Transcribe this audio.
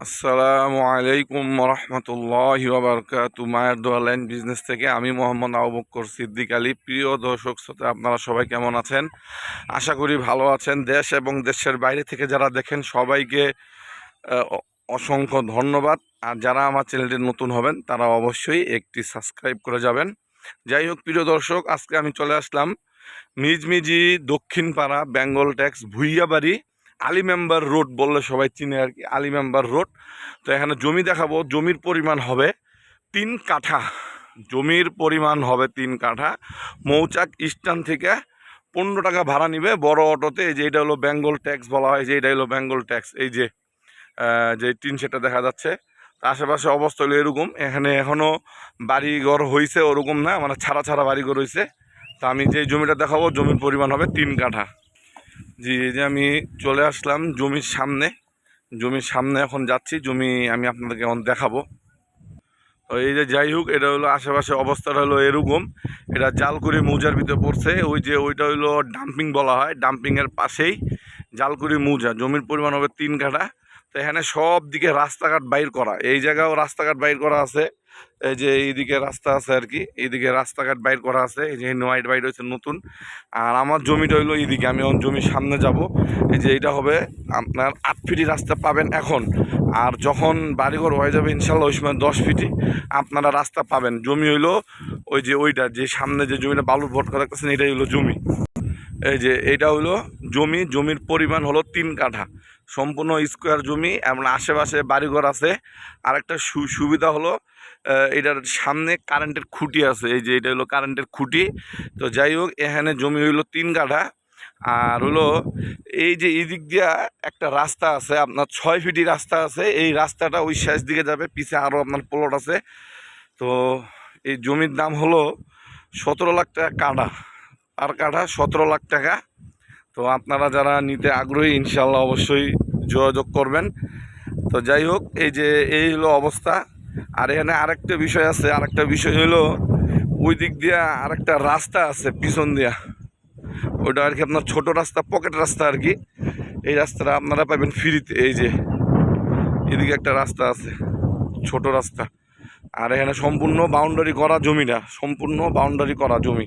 আসসালামু আলাইকুম রহমতুল্লাহ বারকাতু মায়ের দোয়া লাইন বিজনেস থেকে আমি মোহাম্মদ আবুবকর সিদ্দিক আলী। প্রিয় দর্শক, শ্রোতা, আপনারা সবাই কেমন আছেন? আশা করি ভালো আছেন। দেশ এবং দেশের বাইরে থেকে যারা দেখেন, সবাইকে অসংখ্য ধন্যবাদ। আর যারা আমার চ্যানেলটি নতুন হবেন, তারা অবশ্যই একটি সাবস্ক্রাইব করে যাবেন। যাই হোক, প্রিয় দর্শক, আজকে আমি চলে আসলাম মিজমিজি দক্ষিণ পাড়া Bengal tax Bhuiyabari. Ali member road বললে সবাই চিনে আর কি, আলী মেম্বার রোড। তো এখানে জমি দেখাবো, জমির পরিমাণ হবে তিন কাঠা। জমির পরিমাণ হবে তিন কাঠা। মৌচাক স্ট্যান্ড থেকে পনেরো টাকা ভাড়া নিবে, বড় অটোতে, এই যে এটা হলো বেঙ্গল ট্যাক্স বলা হয় যে এটা হলো বেঙ্গল ট্যাক্স, এই যে যে টিন সেটা দেখা যাচ্ছে। আশেপাশে অবস্থা হলো এরকম, এখানে এখনও বাড়িঘর হয়েছে ওরকম না মানে ছাড়া ছাড়া বাড়িঘর হয়েছে তা আমি যে জমিটা দেখাবো, জমির পরিমাণ হবে তিন কাঠা। জি, এই যে আমি চলে আসলাম জমির সামনে। জমির সামনে এখন যাচ্ছি, জমি আমি আপনাদেরকে এখন দেখাবো। তো এই যে যাই হোক, এটা হলো আশেপাশে অবস্থাটা হলো এরকম। এটা জালকুড়ি মৌজার ভিতরে পড়ছে। ওই যে ওইটা হলো ডাম্পিং বলা হয়, ডাম্পিংয়ের পাশেই জালকুড়ি মৌজা। জমির পরিমাণ হবে তিন কাঠা। তো এখানে সব দিকে রাস্তাঘাট বাইর করা। এই জায়গাও রাস্তাঘাট বাইর করা আছে। এই যে এইদিকে রাস্তা আছে আর কি। এইদিকে রাস্তাঘাট বাইর করা আছে। এই যে নোয়াইট বাইর হয়েছে নতুন। আর আমার জমিটা হইল এইদিকে। আমি এখন জমির সামনে যাব। এই যে এইটা হবে আপনার আট ফিটি রাস্তা পাবেন এখন। আর যখন বাড়িঘর হয়ে যাবে ইনশাল্লাহ ওই সময় দশ ফিটি আপনারা রাস্তা পাবেন। জমি হইল ওই যে ওইটা, যে সামনে যে জমিটা বালুর ভটকা দেখতেছেন, এটাই হলো জমি। এই যে এইটা হলো জমি। জমির পরিমাণ হলো তিন কাঠা। সম্পূর্ণ স্কোয়ার জমি, এবং আশেপাশে বাড়িঘর আছে। আরেকটা সু- সুবিধা হলো এটার সামনে কারেন্টের খুঁটি আছে। এই যে এটা হলো কারেন্টের খুঁটি। তো যাই হোক, এখানে জমি হইল তিন কাঠা। আর হলো, এই যে এই দিক দিয়া একটা রাস্তা আছে, আপনার ছয় ফিটি রাস্তা আছে। এই রাস্তাটা ওই শেষ দিকে যাবে, পিছে আরও আপনার প্লট আছে। তো এই জমির দাম হলো সতেরো লাখ টাকা কাঠা। আর কাঠা সতেরো লাখ টাকা। তো আপনারা যারা নিতে আগ্রহী ইনশাল্লাহ অবশ্যই যোগাযোগ করবেন। তো যাই হোক, এই যে, এই হলো অবস্থা। আর এখানে আরেকটা বিষয় আছে, আরেকটা বিষয় হলো, ওই দিক দিয়া আরেকটা রাস্তা আছে পিছন দিয়া। ওইটা আর কি আপনার ছোট রাস্তা, পকেট রাস্তা আর কি। এই রাস্তাটা আপনারা পাবেন ফ্রিতে, এই যে, এদিকে একটা রাস্তা আছে, ছোট রাস্তা। আর এখানে সম্পূর্ণ বাউন্ডারি করা জমিটা সম্পূর্ণ বাউন্ডারি করা জমি।